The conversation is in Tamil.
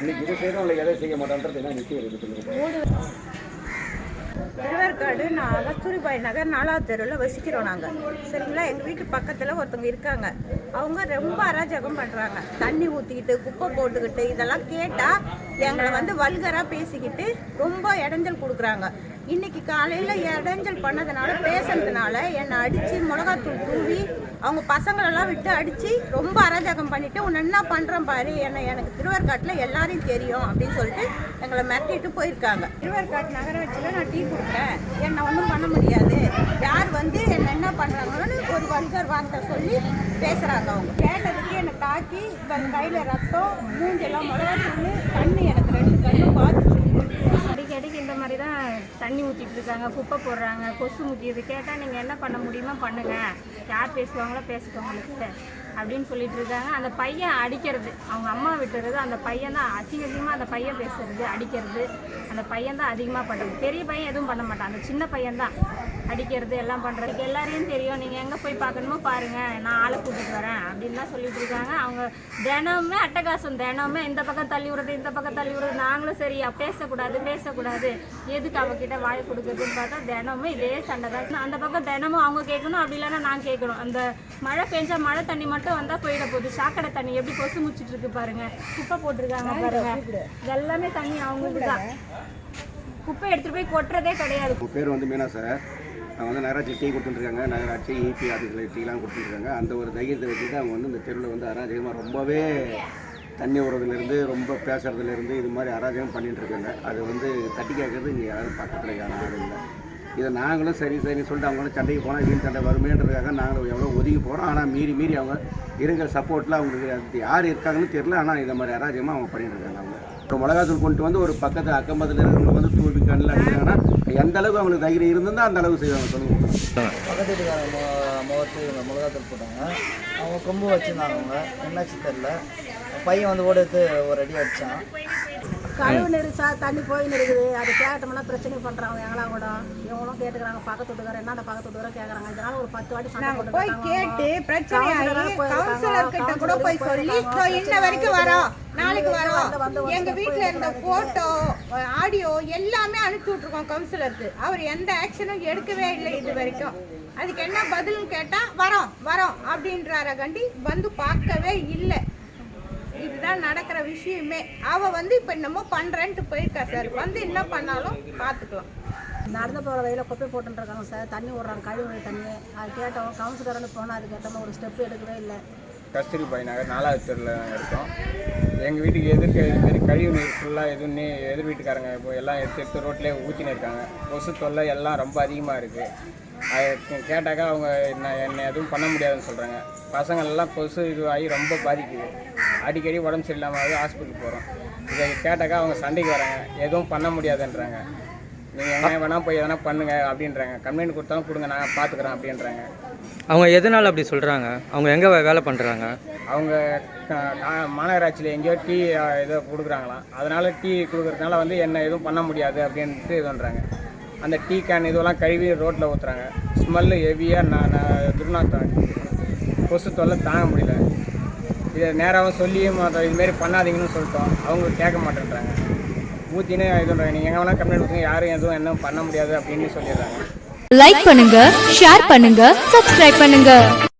இன்னைக்கு இது செய்யணும் இல்லை எதை செய்ய மாட்டான்றது என்ன நிச்சயம் இருக்கு திருவேற்காடு நான் அகஸ்தூரிபாய் நகர் நாலாவது தெருவில் வசிக்கிறோம் நாங்கள் சரிங்களா? எங்கள் வீட்டு பக்கத்தில் ஒருத்தவங்க இருக்காங்க. அவங்க ரொம்ப அராஜகம் பண்ணுறாங்க தண்ணி ஊற்றிக்கிட்டு குப்பை போட்டுக்கிட்டு இதெல்லாம் கேட்டால் எங்களை வந்து வல்கராக பேசிக்கிட்டு ரொம்ப இடைஞ்சல் கொடுக்குறாங்க. இன்னைக்கு காலையில் இடைஞ்சல் பண்ணதுனால பேசுனதுனால என்னை அடித்து மிளகாத்தூள் தூவி அவங்க பசங்களெல்லாம் விட்டு அடித்து ரொம்ப அராஜகம் பண்ணிவிட்டு உன்னை என்ன பண்ணுறேன் பாரு என்னை எனக்கு திருவர்காட்டில் எல்லாரையும் தெரியும் அப்படின்னு சொல்லிட்டு எங்களை மிரட்டிட்டு போயிருக்காங்க. திருவேற்காட்டு நகராட்சியில் நான் டீ கொடுக்குறேன் என்னை ஒன்றும் பண்ண முடியாது. யார் வந்து என்னை என்ன பண்ணுறாங்கன்னு ஒரு வஞ்சர் வார்த்தை சொல்லி பேசுகிறாங்க அவங்க. கேட்டதுக்கு என்னை தாக்கி இப்போ கையில் ரத்தம் மூஞ்செல்லாம் மிளகாத்தூள் கண்ணு எனக்கு ரெண்டு கண்ணும் பார்த்து அடிக்கடிக்கு இந்த மாதிரி தான் தண்ணி குப்பை போடுறாங்க கொசு முக்கியது கேட்டால் நீங்கள் என்ன பண்ண முடியுமோ பண்ணுங்க. யார் பேசுவாங்களோ பேசிக்கவங்களுக்கு அப்படின்னு சொல்லிட்டு இருக்காங்க. அந்த பையன் அடிக்கிறது அவங்க அம்மா விட்டுறது அந்த பையன் தான் அசிங்க அசிங்கமாக அந்த பையன் பேசுறது அடிக்கிறது அந்த பையன் தான் அதிகமாக பண்ணுறது. பெரிய பையன் எதுவும் பண்ண மாட்டான். அந்த சின்ன பையன் தான் அடிக்கிறது எல்லாம் பண்ணுறதுக்கு எல்லாரையும் தெரியும். நீங்கள் எங்கே போய் பார்க்கணுமோ பாருங்கள் நான் ஆளை கூட்டிகிட்டு வரேன் அப்படின்லாம் சொல்லிட்டு இருக்காங்க. அவங்க தினமுமே அட்டகாசம் தினமுமே இந்த பக்கம் தள்ளி விடுறது இந்த பக்கம் தள்ளி விடுறது. நாங்களும் சரி பேசக்கூடாது பேசக்கூடாது. எதுக்கு அவகிட்ட வாய் கொடுக்குறதுன்னு பார்த்தா தினமும் இதே சண்டை தான். அந்த பக்கம் தினமும் அவங்க கேட்கணும் அப்படி இல்லைன்னா நான் கேட்கணும். அந்த மழை பெஞ்சா மழை தண்ணி மட்டும் வந்தால் போயிட போகுது. சாக்கடை தண்ணி எப்படி கொசு முச்சிட்டு இருக்கு பாருங்க. குப்பை போட்டிருக்காங்க பாருங்க. இதெல்லாமே தண்ணி அவங்களுக்கு தான். குப்பை எடுத்துட்டு போய் கொட்டுறதே கிடையாது. உங்கள் பேர் வந்து மீனா சார். அவங்க வந்து நகராட்சி டீ கொடுத்துட்டுருக்காங்க. நகராட்சி இபி ஆஃபீஸில் டீலாம் கொடுத்துருக்காங்க அந்த ஒரு தைரியத்தை வச்சு தான் அவங்க வந்து இந்த தெருவில் வந்து அராஜகமாக ரொம்பவே தண்ணி விடுறதுலேருந்து ரொம்ப பேசுகிறதுலேருந்து இது மாதிரி அராஜகம் பண்ணிகிட்டு இருக்காங்க அது வந்து தட்டி கேட்கறது இங்கே யாரும் பக்கத்தில் யாரும் ஆளும் இல்லை. இதை நாங்களும் சரி சரின்னு சொல்லிட்டு அவங்களும் சண்டைக்கு போனால் வீண் சண்டை வருமேன்றதுக்காக நாங்கள் எவ்வளோ ஒதுங்கி போகிறோம் ஆனால் மீறி மீறி அவங்க இருக்கிற சப்போர்ட்டில் அவங்களுக்கு அது யார் இருக்காங்கன்னு தெரியல. ஆனால் இதை மாதிரி அராஜகமாக அவங்க பண்ணிகிட்டு இருக்காங்க அவங்க. ஒரு மிளகாத்தூள் கொண்டு வந்து ஒரு பக்கத்து அக்கம்பத்தில் இருக்கிறவங்க வந்து தூவி கண்ணில் அடிக்கிறாங்கன்னா எந்த அளவுக்கு அவங்களுக்கு தைரியம் இருந்தால் அந்த அளவுக்கு செய்வாங்க சொல்லுங்கள் பக்கத்து முகத்து இவங்க மிளகாத்தூள் போட்டாங்க. அவங்க கொம்பு வச்சுருந்தாங்க அவங்க. என்னாச்சு தெரில பையன் வந்து ஓடி எடுத்து ஒரு அடி அடித்தான் கழிவு நீர் சா தண்ணி போயின்னு இருக்குது அதை கேட்டோம்னா பிரச்சனை பண்ணுறாங்க எங்களாம் கூட? இவங்களும் கேட்டுக்கிறாங்க. பக்கத்து வீட்டுக்காரர் என்ன பக்கத்து வீட்டுக்காரர் கேட்குறாங்க இதனால ஒரு பத்து வாட்டி சண்டை போய் கேட்டு பிரச்சனை ஆகி கவுன்சிலர் கிட்ட கூட போய் சொல்லி கவுன்சிலர் "இதோ இன்ன வரைக்கும் வரோம். நாளைக்கு வரோம். எங்க வீட்டுல இருந்த போட்டோ ஆடியோ எல்லாமே அனுப்பிச்சு விட்டுருக்கோம் கவுன்சிலருக்கு அவர் எந்த ஆக்ஷனும் எடுக்கவே இல்லை இது வரைக்கும். அதுக்கு என்ன பதில்னு கேட்டா வரோம் வரோம் அப்படின்றார கண்டி. வந்து பார்க்கவே இல்லை. இதுதான் நடக்கிற விஷயமே. அவ வந்து இப்ப என்னமோ பண்றேன்ட்டு போயிருக்கா சார். வந்து என்ன பண்ணாலும் பார்த்துக்கலாம் நடந்து போகிற வழியில் குப்பை போட்டுருக்காங்க சார். தண்ணி விட்றாங்க கழிவு தண்ணி. அது கேட்டோம் கவுன்சிலர்னு போனால் அதுக்கு ஏற்ற மாதிரி ஒரு ஸ்டெப் எடுக்கவே இல்லை. கஸ்தூரிபாய் நகர் நாலாவது தெருவில் இருக்கோம். எங்கள் வீட்டுக்கு எதிர்க்க இது மாதிரி கழிவு நீர் ஃபுல்லாக எதுவும் நீ எதிர் வீட்டுக்காரங்க இப்போ எல்லாம் எடுத்து எடுத்து ரோட்லேயே ஊற்றினு இருக்காங்க. கொசு தொல்லை எல்லாம் ரொம்ப அதிகமாக இருக்குது அது கேட்டாக்கா அவங்க என்ன என்னை எதுவும் பண்ண முடியாதுன்னு சொல்கிறாங்க பசங்களெல்லாம் கொசு இதுவாகி ரொம்ப பாதிக்குது. அடிக்கடி உடம்பு சரியில்லாமல் ஆகுது ஹாஸ்பிட்டல் போகிறோம் இதை கேட்டாக்கா அவங்க சண்டைக்கு வராங்க. எதுவும் பண்ண முடியாதுன்றாங்க. நீங்கள் எங்கே வேணால் போய் எதனா பண்ணுங்க அப்படின்றாங்க. கம்ப்ளைண்ட் கொடுத்தாலும் கொடுங்க நான் பார்த்துக்குறேன் அப்படின்றாங்க. அவங்க எதனால் அப்படி சொல்கிறாங்க அவங்க எங்கே வேலை பண்ணுறாங்க அவங்க மாநகராட்சியில் எங்கேயோ டீ ஏதோ கொடுக்குறாங்களாம். அதனால் டீ கொடுக்குறதுனால வந்து என்ன எதுவும் பண்ண முடியாது அப்படின்ட்டு இது பண்ணுறாங்க அந்த டீ கேன் இதுவெல்லாம் கழுவி ரோட்டில் ஊற்றுறாங்க ஸ்மெல்லு ஹெவியாக நான் துர்நாத்தம். கொசு தொல்லை தாங்க முடியல. இதை நேராகவும் சொல்லியும் இதுமாரி பண்ணாதீங்கன்னு சொல்லிட்டோம். அவங்க கேட்க மாட்டேன்றாங்க. ஊற்றினே இது நீங்க நீங்கள் எங்கே வேணால் கம்ப்ளைண்ட் கொடுங்க யாரும் எதுவும் என்ன பண்ண முடியாது அப்படின்னு சொல்லிடுறாங்க. லைக் பண்ணுங்க ஷேர் பண்ணுங்க சப்ஸ்கிரைப் பண்ணுங்க.